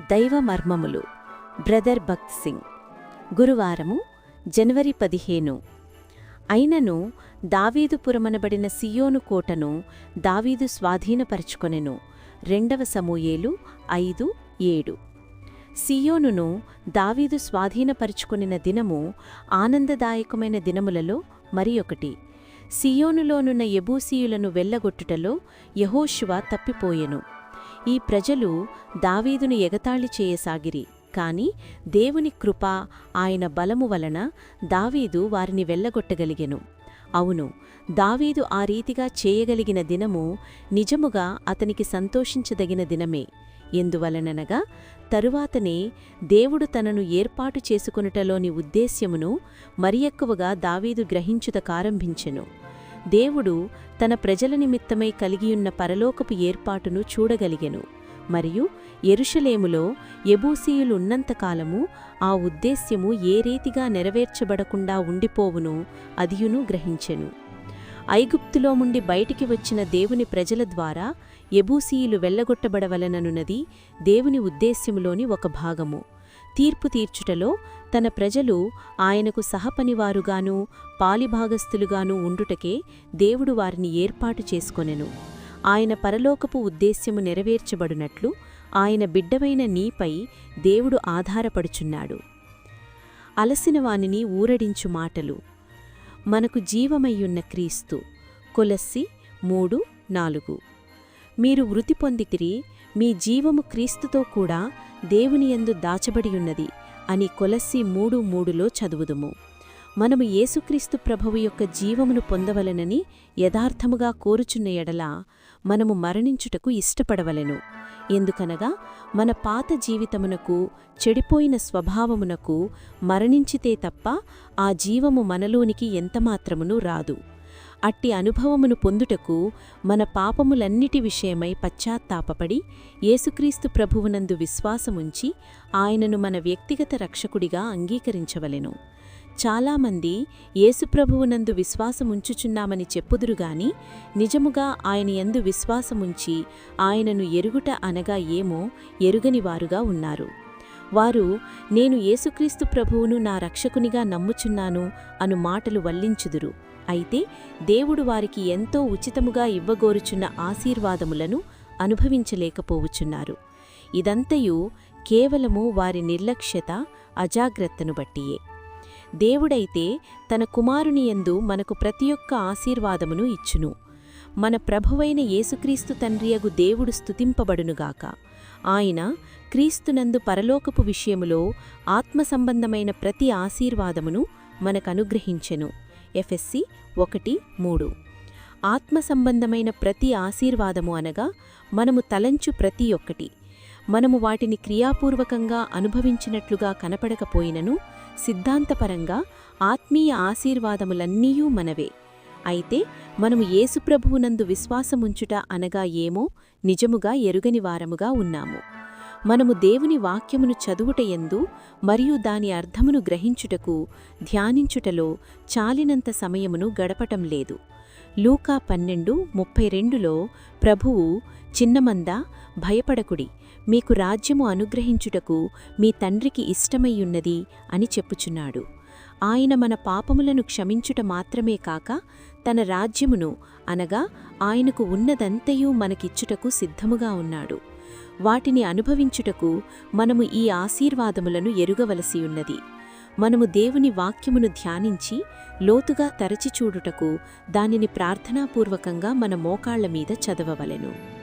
దైవ మర్మములు బ్రదర్ భక్త్ సింగ్. గురువారము జనవరి పదిహేను. అయినను దావీదు పురమనబడిన సియోను కోటను దావీదు స్వాధీనపరచుకొనెను. రెండవ సమూయేలు ఐదు ఏడు. సియోనును దావీదు స్వాధీనపరుచుకొనిన దినము ఆనందదాయకమైన దినములలో మరి ఒకటి. సియోనులోనున్న యబూసీయులను వెళ్ళగొట్టుటలో యహోశువ తప్పిపోయెను. ఈ ప్రజలు దావీదును ఎగతాళి చేయసాగిరి. కాని దేవుని కృప ఆయన బలము వలన దావీదు వారిని వెళ్ళగొట్టగలిగెను అవును దావీదు ఆ రీతిగా చేయగలిగిన దినము నిజముగా అతనికి సంతోషించదగిన దినమే. ఎందువలననగా తరువాతనే దేవుడు తనను ఏర్పాటు చేసుకొనుటలోని ఉద్దేశ్యమును మరి ఎక్కువగా దావీదు గ్రహించుటకారంభించెను దేవుడు తన ప్రజల నిమిత్తమై కలిగియున్న పరలోకపు ఏర్పాటును చూడగలిగెను. మరియు ఎరుషలేములో ఎబూసీయులున్నంతకాలము ఆ ఉద్దేశ్యము ఏ రీతిగా నెరవేర్చబడకుండా ఉండిపోవును అదియును గ్రహించెను. ఐగుప్తులో నుండి బయటికి వచ్చిన దేవుని ప్రజల ద్వారా ఎబూసీయులు వెళ్ళగొట్టబడవలననున్నది దేవుని ఉద్దేశ్యములోని ఒక భాగము. తీర్పు తీర్చుటలో తన ప్రజలు ఆయనకు సహపనివారుగాను పాలిభాగస్థులుగాను ఉండుటకే దేవుడు వారిని ఏర్పాటు చేసుకొనెను. ఆయన పరలోకపు ఉద్దేశ్యము నెరవేర్చబడునట్లు ఆయన బిడ్డవైన నీపై దేవుడు ఆధారపడుచున్నాడు. అలసిన వానిని ఊరడించు మాటలు. మనకు జీవమయ్యున్న క్రీస్తు. కొలస్సి మూడు నాలుగు. మీరు వృతి పొందితిరి మీ జీవము క్రీస్తుతో కూడా దేవునియందు దాచబడియున్నది అని కొలస్సి మూడు మూడులో చదువుదుము. మనము యేసుక్రీస్తు ప్రభువు యొక్క జీవమును పొందవలనని యథార్థముగా కోరుచున్న ఎడల మనము మరణించుటకు ఇష్టపడవలెను. ఎందుకనగా మన పాత జీవితమునకు చెడిపోయిన స్వభావమునకు మరణించితే తప్ప ఆ జీవము మనలోనికి ఎంతమాత్రమును రాదు. అట్టి అనుభవమును పొందుటకు మన పాపములన్నిటి విషయమై పశ్చాత్తాపపడి యేసుక్రీస్తు ప్రభువునందు విశ్వాసముంచి ఆయనను మన వ్యక్తిగత రక్షకుడిగా అంగీకరించవలెను. చాలామంది యేసుప్రభువునందు విశ్వాసముంచుచున్నామని చెప్పుదురుగాని నిజముగా ఆయన ఎందు విశ్వాసముంచి ఆయనను ఎరుగుట అనగా ఏమో ఎరుగనివారుగా ఉన్నారు. వారు నేను యేసుక్రీస్తు ప్రభువును నా రక్షకునిగా నమ్ముచున్నాను అను మాటలు వల్లించుదురు. అయితే దేవుడు వారికి ఎంతో ఉచితముగా ఇవ్వగోరుచున్న ఆశీర్వాదములను అనుభవించలేకపోవుచున్నారు. ఇదంతయు కేవలము వారి నిర్లక్ష్యత అజాగ్రత్తను బట్టియే. దేవుడైతే తన కుమారునియందు మనకు ప్రతి ఒక్క ఆశీర్వాదమును ఇచ్చును. మన ప్రభువైన యేసుక్రీస్తు తండ్రియగు దేవుడు స్తుతింపబడునుగాక. ఆయన క్రీస్తునందు పరలోకపు విషయములో ఆత్మ సంబంధమైన ప్రతి ఆశీర్వాదమును మనకనుగ్రహించెను. ఎఫ్ఎస్సి ఒకటి మూడు. ఆత్మ సంబంధమైన ప్రతి ఆశీర్వాదము అనగా మనము తలంచు ప్రతి ఒక్కటి. మనము వాటిని క్రియాపూర్వకంగా అనుభవించినట్లుగా కనపడకపోయినను సిద్ధాంతపరంగా ఆత్మీయ ఆశీర్వాదములన్నీయూ మనవే. అయితే మనము యేసుప్రభువునందు విశ్వాసముంచుట అనగా ఏమో నిజముగా ఎరుగని వారముగా ఉన్నాము. మనము దేవుని వాక్యమును చదువుటయందు మరియు దాని అర్థమును గ్రహించుటకు ధ్యానించుటలో చాలినంత సమయమును గడపటం లేదు. లూకా పన్నెండు ముప్పై రెండులో ప్రభువు చిన్నమంద భయపడకుడి. మీకు రాజ్యము అనుగ్రహించుటకు మీ తండ్రికి ఇష్టమయ్యున్నది అని చెప్పుచున్నాడు. ఆయన మన పాపములను క్షమించుట మాత్రమే కాక తన రాజ్యమును అనగా ఆయనకు ఉన్నదంతయూ మనకిచ్చుటకు సిద్ధముగా ఉన్నాడు. వాటిని అనుభవించుటకు మనము ఈ ఆశీర్వాదములను ఎరుగవలసియున్నది మనము దేవుని వాక్యమును ధ్యానించి లోతుగా తరచి చూడుటకు దానిని ప్రార్థనాపూర్వకంగా మన మోకాళ్ళ మీద చదవవలెను.